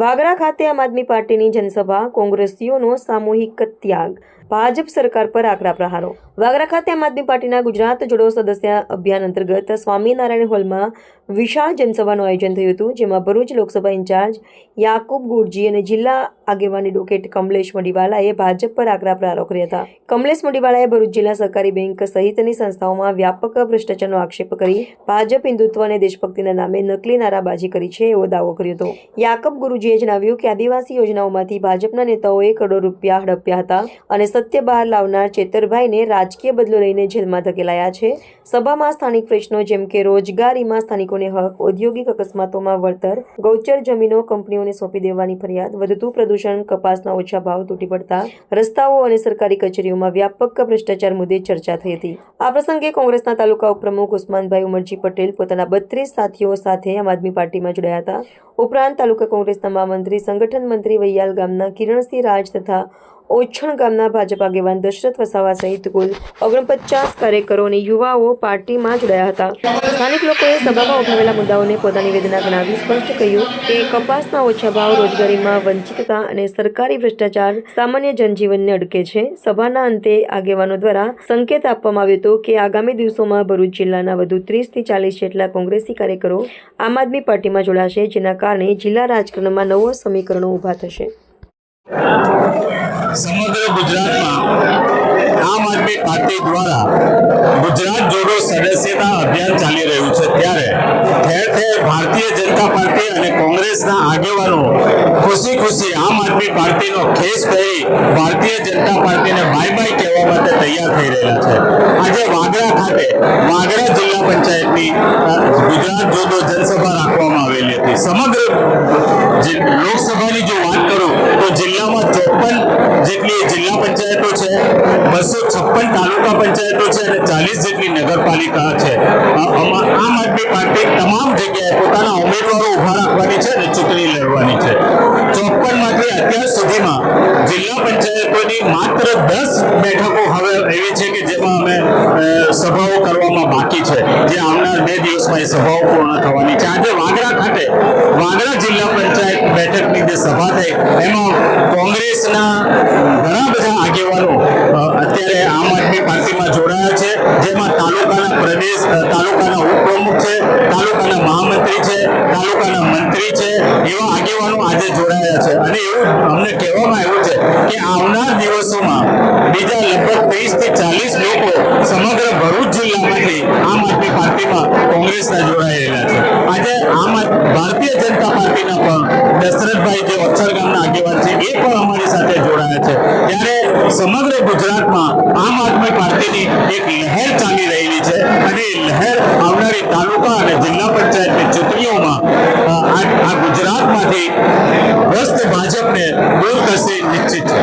વાગરા ખાતે આમ આદમી પાર્ટીની જનસભા, કોંગ્રેસીઓનો સામૂહિક ત્યાગ, ભાજપ સરકાર પર આકરા પ્રહારો. વાગરા ખાતે આમ આદમી પાર્ટીના ગુજરાત જોડો સદસ્ય અભિયાન અંતર્ગત સ્વામિનારાયણ હોલમાં વિશાળ જનસભાનું આયોજન થયું હતું, જેમાં ભરૂચ લોકસભા ઇન્ચાર્જ યાકુબ ગુરજી અને જિલ્લા આગેવાની એડવોકેટ કમલેશ મડીવાલાએ ભાજપ પર આકરા પ્રહારો કર્યા હતા. કમલેશ મડીવાલાએ ભરૂચ જિલ્લા સહકારી બેંક સહિતની સંસ્થાઓમાં વ્યાપક ભ્રષ્ટાચારનો આક્ષેપ કરી, ભાજપ હિન્દુત્વ અને દેશભક્તિના નામે નકલી નારાબાજી કરી છે એવો દાવો કર્યો હતો. યાકબ ગુરુજીએ જણાવ્યું કે આદિવાસી યોજનાઓમાંથી ભાજપના નેતાઓએ કરોડો રૂપિયા હડપ્યા હતા અને સત્ય બહાર લાવનાર ચેતરભાઈને રાજકીય બદલો લઈને જેલમાં ધકેલાયા છે. સભામાં સ્થાનિક પ્રશ્નો જેમ કે રોજગારીમાં સ્થાનિકોને હક, ઔદ્યોગિક અકસ્માતોમાં વળતર, ગૌચર જમીનો કંપનીઓને સોંપી દેવાની ફરિયાદ, વધતું પ્રદૂષણ, કપાસના ઓછા ભાવ તૂટી પડતા રસ્તાઓ અને સરકારી કચેરીઓમાં વ્યાપક ભ્રષ્ટાચાર મુદ્દે ચર્ચા થઈ હતી. આ પ્રસંગે કોંગ્રેસના તાલુકા ઉપપ્રમુખ ઉસ્માનભાઈ ઉમરજી પટેલ પોતાના બત્રીસ સાથીઓ સાથે આમ આદમી પાર્ટીમાં જોડાયા હતા. ઉપરાંત તાલુકા કોંગ્રેસના મહામંત્રી સંગઠન મંત્રી વૈયાલ ગામના કિરણસિંહ રાજ તથા ઓછણ ગામના ભાજપ આગેવાન દશરથ વસાવા સહિત કુલ ઓગણપચાસ કાર્યકરો અને યુવાઓ પાર્ટીમાં જોડાયા હતા. સ્થાનિક લોકોએ સભામાં ઉઠાવેલા મુદ્દાઓને પોતાની વેદના ગણાવી સ્પષ્ટ કહ્યું કે કપાસના ઓછા ભાવ રોજગારીમાં વંચિતતા અને સરકારી ભ્રષ્ટાચાર સામાન્ય જનજીવનને અડકે છે. સભાના અંતે આગેવાનો દ્વારા સંકેત આપવામાં આવ્યો હતો કે આગામી દિવસોમાં ભરૂચ જિલ્લાના વધુ ત્રીસથી ચાલીસ જેટલા કોંગ્રેસી કાર્યકરો આમ આદમી પાર્ટીમાં જોડાશે, જેના કારણે જિલ્લા રાજકારણમાં નવો સમીકરણો ઊભા થશે. સમગ્ર ગુજરાતમાં આમ આદમી પાર્ટી દ્વારા ગુજરાત જોડો સદસ્યતા અભિયાન ચાલી રહ્યું છે. ત્યારે ઠેર ઠેર ભારતીય જનતા પાર્ટી અને કોંગ્રેસના આગેવાનો ખુશી ખુશી આમ આદમી પાર્ટીનો ખેસ પહેરી ભારતીય જનતા પાર્ટીને બાય બાય કહેવા માટે તૈયાર થઈ રહેલા છે. આજે વાગરા ખાતે વાગરા જિલ્લા પંચાયતની ગુજરાત જોડો જનસભા રાખવામાં આવેલી હતી. સમગ્ર લોકસભાની જો વાત કરું તો જિલ્લામાં ચોપન જિલ્લા પંચાયતો છે, બસો છપ્પન તાલુકા પંચાયતો છે અને ચાલીસ જેટલી નગરપાલિકા છે. આમાં આદમી પાર્ટી તમામ જગ્યાએ પોતાના ઉમેદવારો ઊભા રાખવાની છે અને ચૂંટણી લડવાની છે. ચોપ્પનમાંથી માંથી અત્યાર સુધીમાં જિલ્લા પંચાયતોની માત્ર દસ બેઠકો હવે એવી છે કે જેમાં અમે સભાઓ કરવામાં બાકી છે. જે આવનાર બે દિવસમાં એ સભાઓ પૂર્ણ થવાની છે. આજે વાગરા ખાતે વાગરા જિલ્લા પંચાયત બેઠકની જે સભા થઈ, એમાં કોંગ્રેસના ઘણા બધા આગેવાનો અત્યારે આમ આદમી પાર્ટીમાં જોડાયા છે. જેમાં તાલુકાના પ્રદેશ તાલુકાના ઉપપ્રમુખ છે, તાલુકાના મહામંત્રી છે, તાલુકાના મંત્રી છે, એવા આગેવાનો આજે જોડાયા છે. અને એવું અમને કહેવામાં આવ્યું છે કે આવનાર દિવસોમાં બીજા લગભગ ત્રીસથી ચાલીસ લોકો સમગ્ર ભરૂચ જિલ્લામાંથી કોંગ્રેસના જોડાયેલા છે. આજે આમ ભારતીય જનતા પાર્ટીના પણ દશરથભાઈ જે અક્ષર ગામના આગેવાન છે, એ પણ અમારી સાથે જોડાયા છે. ત્યારે સમગ્ર ગુજરાતમાં આમ આદમી પાર્ટીની એક લહેર ચાલી રહેલી છે અને એ લહેર આવનારી તાલુકા અને જિલ્લા પંચાયતની ચૂંટણીઓમાં આ ગુજરાતમાંથી ભ્રષ્ટ ભાજપને દૂર કરશે નિશ્ચિત છે.